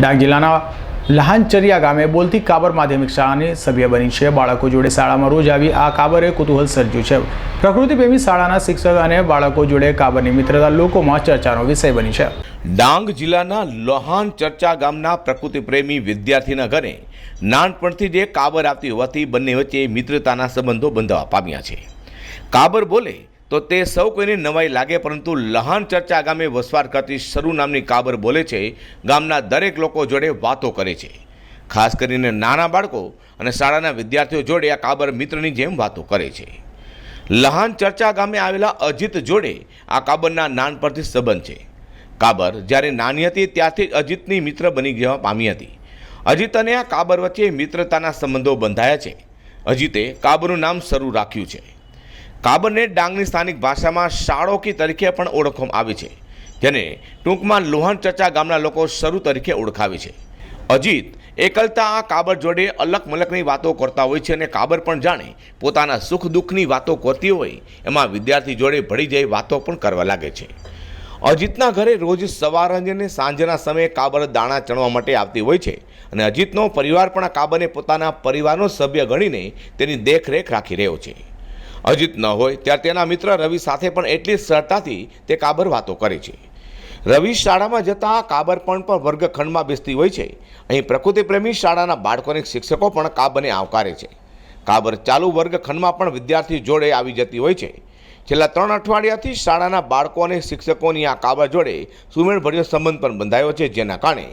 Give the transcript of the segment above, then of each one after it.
ડાંગ જિલ્લાના લહાનચરિયા ગામે બોલતી કાબર માધ્યમિક શાળાની સભ્ય બની છે. બાળકો જોડે શાળામાં રોજ આવી આ કાબરે કુતૂહલ સર્જ્યું છે. પ્રકૃતિ પ્રેમી શાળાના શિક્ષક અને બાળકો જોડે કાબરની મિત્રતા લોકોમાં ચર્ચાનો વિષય બની છે. ડાંગ જિલ્લાના લોહાન ચર્ચા ગામના પ્રકૃતિ પ્રેમી વિદ્યાર્થીના ઘરે નાનપણથી જે કાબર આવતી હોવાથી બંને વચ્ચે મિત્રતાના સંબંધો બંધાવા પામ્યા છે. કાબર બોલે તો તે સૌ કોઈને નવાઈ લાગે, પરંતુ લહાન ચર્ચા ગામે વસવાટ કરતી શરૂ નામની કાબર બોલે છે, ગામના દરેક લોકો જોડે વાતો કરે છે. ખાસ કરીને નાના બાળકો અને શાળાના વિદ્યાર્થીઓ જોડે આ કાબર મિત્રની જેમ વાતો કરે છે. લહાન ચર્ચા ગામે આવેલા અજીત જોડે આ કાબરના નાનપણથી સંબંધ છે. કાબર જ્યારે નાની હતી ત્યારથી અજીતની મિત્ર બની જવા પામી હતી. અજીત અને આ કાબર વચ્ચે મિત્રતાના સંબંધો બંધાયા છે. અજીતે કાબરનું નામ શરૂ રાખ્યું છે. કાબરને ડાંગની સ્થાનિક ભાષામાં શાળોકી તરીકે પણ ઓળખવામાં આવે છે. જેને ટૂંકમાં લોહન ચર્ચા ગામના લોકો શરૂ તરીકે ઓળખાવે છે. અજીત એકલતા આ કાબર જોડે અલગ મલકની વાતો કરતા હોય છે અને કાબર પણ જાણે પોતાના સુખ દુઃખની વાતો કરતી હોય એમાં વિદ્યાર્થી જોડે ભળી જઈ વાતો પણ કરવા લાગે છે. અજીતના ઘરે રોજ સવાર અને સાંજના સમયે કાબર દાણા ચણવા માટે આવતી હોય છે અને અજીતનો પરિવાર પણ આ કાબરને પોતાના પરિવારનો સભ્ય ગણીને તેની દેખરેખ રાખી રહ્યો છે. અજીત ન હોય, ત્યારે તેના મિત્ર રવિ સાથે પણ એટલી સરળતાથી તે કાબર વાતો કરે છે. રવિ શાળામાં જતા કાબર પણ પણ વર્ગખંડમાં બેસતી હોય છે. અહીં પ્રકૃતિ પ્રેમી શાળાના બાળકોને શિક્ષકો પણ કાબરને આવકારે છે. કાબર ચાલુ વર્ગખંડમાં પણ વિદ્યાર્થી જોડે આવી જતી હોય છે. છેલ્લા ત્રણ અઠવાડિયાથી શાળાના બાળકો અને શિક્ષકોની આ કાબર જોડે સુમેળભર્યો સંબંધ પણ બંધાયો છે, જેના કારણે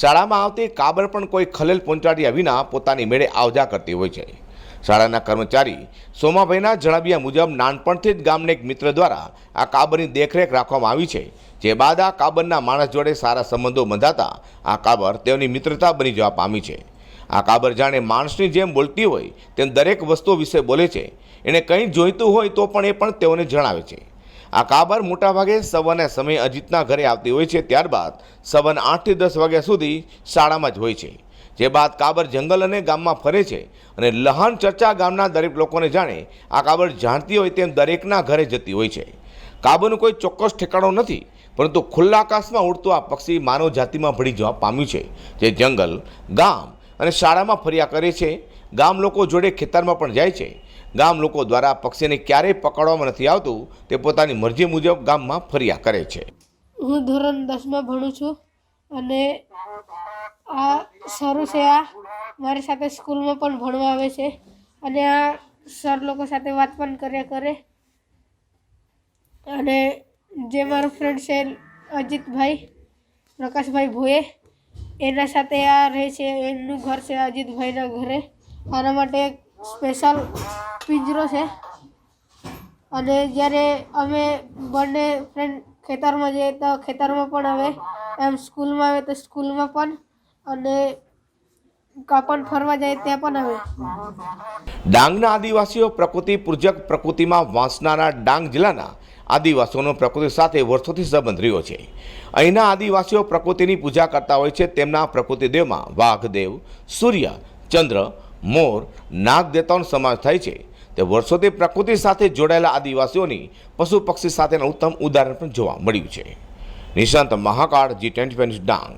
શાળામાં આવતી કાબર પણ કોઈ ખલેલ પહોંચાડ્યા વિના પોતાની મેળે આવજા કરતી હોય છે. શાળાના કર્મચારી સોમાભાઈના જણાવ્યા મુજબ નાનપણથી જ ગામને એક મિત્ર દ્વારા આ કાબરની દેખરેખ રાખવામાં આવી છે. જે બાદ આ કાબરના માણસ જોડે સારા સંબંધો બંધાતા આ કાબર તેઓની મિત્રતા બની જવા પામી છે. આ કાબર જાણે માણસની જેમ બોલતી હોય તેમ દરેક વસ્તુ વિશે બોલે છે. એણે કંઈ જોઈતું હોય તો પણ એ પણ તેઓને જણાવે છે. આ કાબર મોટાભાગે સવારના સમયે અજીતના ઘરે આવતી હોય છે, ત્યારબાદ સવારના આઠથી દસ વાગ્યા સુધી શાળામાં જ હોય છે. જે બાદ કાબર જંગલ અને ગામમાં ફરે છે અને લહાન ચર્ચા ગામના દરેક લોકોને જાણે આ કાબર જાણતી હોય તેમ દરેકના ઘરે જતી હોય છે. કાબરનું કોઈ ચોક્કસ ઠેકાણો નથી, પરંતુ ખુલ્લા આકાશમાં ઉડતું આ પક્ષી માનવ જાતિમાં ભળી જવા પામ્યું છે, જે જંગલ, ગામ અને શાળામાં ફર્યા કરે છે. ગામ લોકો જોડે ખેતરમાં પણ જાય છે. ગામ લોકો દ્વારા પક્ષીને ક્યારેય પકડવામાં નથી આવતું, તે પોતાની મરજી મુજબ ગામમાં ફર્યા કરે છે. હું ધોરણ દસમાં ભણું છું અને આ સરું છે, આ મારી સાથે સ્કૂલમાં પણ ભણવા આવે છે અને આ સર લોકો સાથે વાત પણ કર્યા કરે. અને જે મારો ફ્રેન્ડ છે, અજીતભાઈ, પ્રકાશભાઈ ભોએ, એના સાથે આ રહે છે એમનું ઘર છે અજીતભાઈના ઘરે. આના માટે સ્પેશિયલ પિંજરો છે. અને જ્યારે અમે બંને ફ્રેન્ડ ખેતરમાં જઈએ તો ખેતરમાં પણ આવે. એમ સ્કૂલમાં આવે તો સ્કૂલમાં પણ અને કાપણ ફરવા જાય ત્યાં પણ આવે. ડાંગના આદિવાસીઓ પ્રકૃતિ પૂજક પ્રકૃતિમાં વાંસનારા ડાંગ જિલ્લાના આદિવાસીઓનો પ્રકૃતિ સાથે વર્ષોથી સંબંધ રહ્યો છે. અહીંના આદિવાસીઓ પ્રકૃતિની પૂજા કરતા હોય છે, તેમના પ્રકૃતિ દેવમાં વાઘદેવ, સૂર્ય, ચંદ્ર, મોર, નાગ દેવતાઓનો સમાવેશ થાય છે. તે વર્ષોથી પ્રકૃતિ સાથે જોડાયેલા આદિવાસીઓની પશુ પક્ષી સાથેના ઉત્તમ ઉદાહરણ પણ જોવા મળ્યું છે. Nishant Mahakal, G twenty Dang.